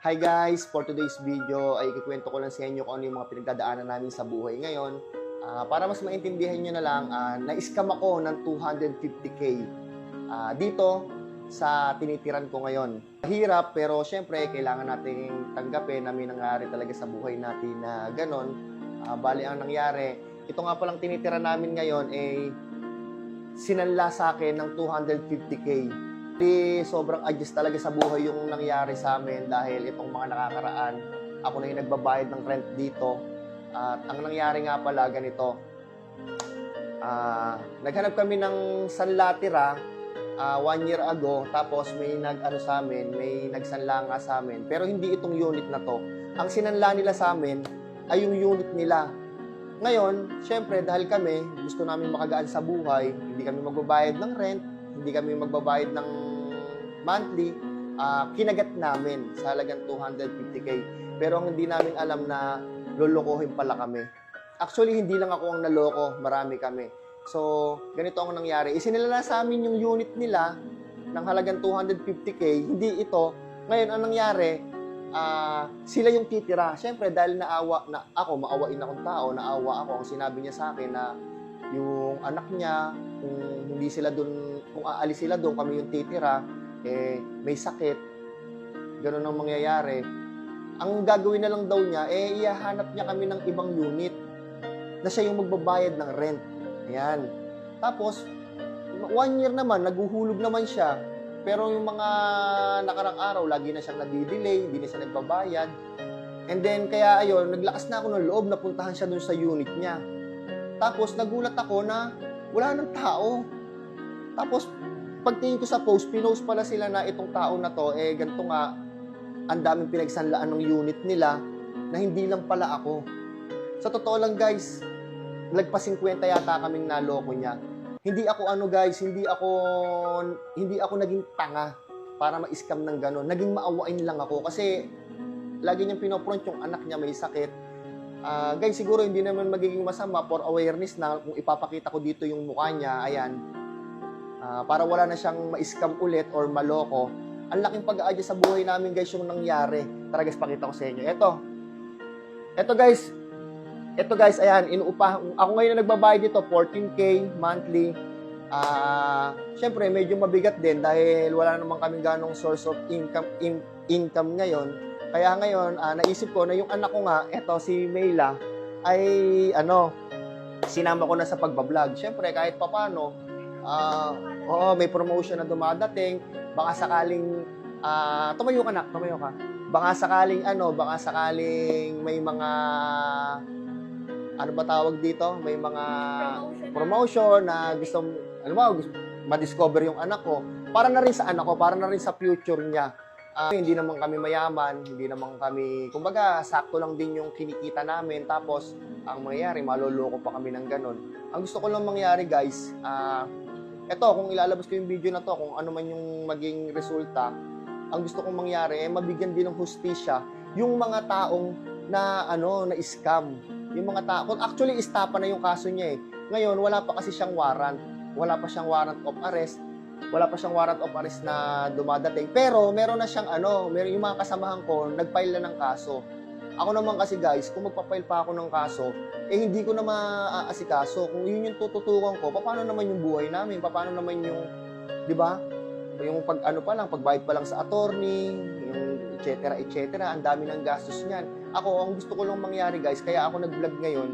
Hi guys! For today's video ay ikikwento ko lang sa inyo kung ano yung mga pinagdadaanan namin sa buhay ngayon. Ah, para mas maintindihan nyo na lang, ah, na-scam ako ng 250k ah, dito sa tinitiran ko ngayon. Mahirap pero syempre kailangan nating tanggapin na may nangyari talaga sa buhay natin na ganon. Ah, bali ang nangyari, ito nga palang tinitiran namin ngayon ay sinanla sa akin ng 250k. Di sobrang adjust talaga sa buhay yung nangyari sa amin dahil itong mga nakakaraan, ako na yung nagbabayad ng rent dito. At ang nangyari nga pala ganito, ah naghanap kami ng sanlatira ah, one year ago, tapos may nag-ano sa amin, may nagsanla nga sa amin. Pero hindi itong unit na to. Ang sinanla nila sa amin ay yung unit nila. Ngayon, syempre, dahil kami, gusto namin makagaan sa buhay, hindi kami magbabayad ng rent, hindi kami magbabayad ng monthly, ah, kinagat namin sa halagang 250k. Pero ang hindi namin alam na lolokohin pala kami. Actually, hindi lang ako ang naloko, marami kami. So, ganito ang nangyari. Isinilala sa amin yung unit nila ng halagang 250k, hindi ito. Ngayon, ang nangyari, ah, sila yung titira. Siyempre, dahil naawa, na ako, maawain akong tao, naawa ako, ang sinabi niya sa akin na yung anak niya, kung hindi sila doon, kung aalis sila doon, kami yung titira, eh, may sakit, ganun ang mangyayari. Ang gagawin na lang daw niya, eh, ihahanap niya kami ng ibang unit na siya yung magbabayad ng rent. Ayan. Tapos, one year naman, naguhulog naman siya. Pero yung mga nakarang araw, lagi na siyang nadidelay, hindi na siya nagbabayad. And then, kaya ayun, naglakas na ako ng loob, napuntahan siya dun sa unit niya. Tapos, nagulat ako na wala ng tao. Tapos, pagtingin ko sa post, pinost pala sila na itong tao na to, eh, ganito nga, ang daming pinagsanlaan ng unit nila na hindi lang pala ako. Sa totoo lang, guys, lagpas 50 yata kaming naloko niya. Hindi ako ano guys, hindi ako hindi ako naging tanga para ma-scam ng gano'n. Naging maawain lang ako kasi lagi niyang pinopront yung anak niya may sakit. Ah, guys, siguro hindi naman magiging masama for awareness na kung ipapakita ko dito yung mukha niya, ayan. Ah, para wala na siyang ma-scam ulit or maloko. Ang laking pag-aadya sa buhay namin guys yung nangyari. Tara guys, pakita ko sa inyo. Ito. Ito guys, ito guys, ayan, inuupa. Ako ngayon na nagbabayad dito, 14K monthly. Ah, syempre medyo mabigat din dahil wala naman kaming ganong source of income in- income ngayon. Kaya ngayon, ah, naisip ko na yung anak ko nga, eto si Mayla, ay ano, sinama ko na sa pagbablog. Syempre kahit papano, ah, oo, may promotion na dumadating, baka sakaling ah, tumayo ka na, tumayo ka. Baka sakaling ano, baka sakaling may mga ano ba tawag dito? May mga promotion na gusto, ano ba, gusto, ma-discover yung anak ko. Para na rin sa anak ko, para na rin sa future niya. Ah, hindi naman kami mayaman, hindi naman kami, kumbaga, sakto lang din yung kinikita namin. Tapos, ang mangyayari, maloloko pa kami ng ganun. Ang gusto ko lang mangyari, guys, ah, eto, kung ilalabas ko yung video na to, kung ano man yung maging resulta, ang gusto kong mangyari, eh, mabigyan din ng hustisya yung mga taong na, ano, na scam. Yung mga tao, actually, istapa na yung kaso niya eh. Ngayon, wala pa kasi siyang warrant. Wala pa siyang warrant of arrest. Wala pa siyang warrant of arrest na dumadating. Pero, meron na siyang ano, meron yung mga kasamahan ko, nag-file na ng kaso. Ako naman kasi guys, kung magpa-file pa ako ng kaso, eh hindi ko na maaasikaso. Kung yun yung tututukan ko, paano naman yung buhay namin? Paano naman yung, di ba? Yung pag ano pa lang, pagbayad pa lang sa attorney, yung et cetera, et ang dami ng gastos niyan. Ako, ang gusto ko lang mangyari guys, kaya ako nag-vlog ngayon,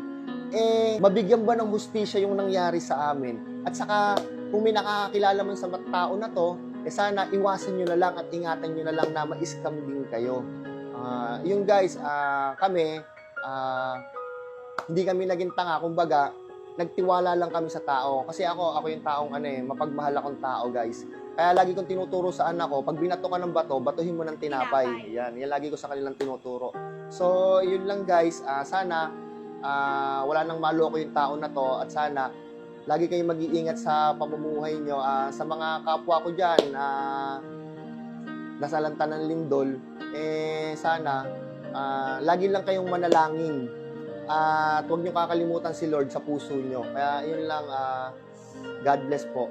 eh, mabigyan ba ng hustisya yung nangyari sa amin? At saka, kung may nakakakilala man sa tao na to, eh sana iwasan nyo na lang at ingatan nyo na lang na ma-scam din kayo. Ah, yung guys, ah, kami, ah, hindi kami naging tanga, kumbaga, nagtiwala lang kami sa tao. Kasi ako, ako yung taong ano eh, mapagmahal akong tao guys. Kaya lagi kong tinuturo sa anak ko, pag binato ka ng bato, batuhin mo ng tinapay. Yan, yan lagi ko sa kanilang tinuturo. So, yun lang guys, ah, sana ah, wala nang maloko yung tao na to at sana lagi kayong mag-iingat sa pamumuhay nyo. Ah, sa mga kapwa ko dyan na nasa lantanan lindol, eh sana ah, lagi lang kayong manalangin. At huwag nyo kakalimutan si Lord sa puso nyo. Kaya yun lang, ah, God bless po.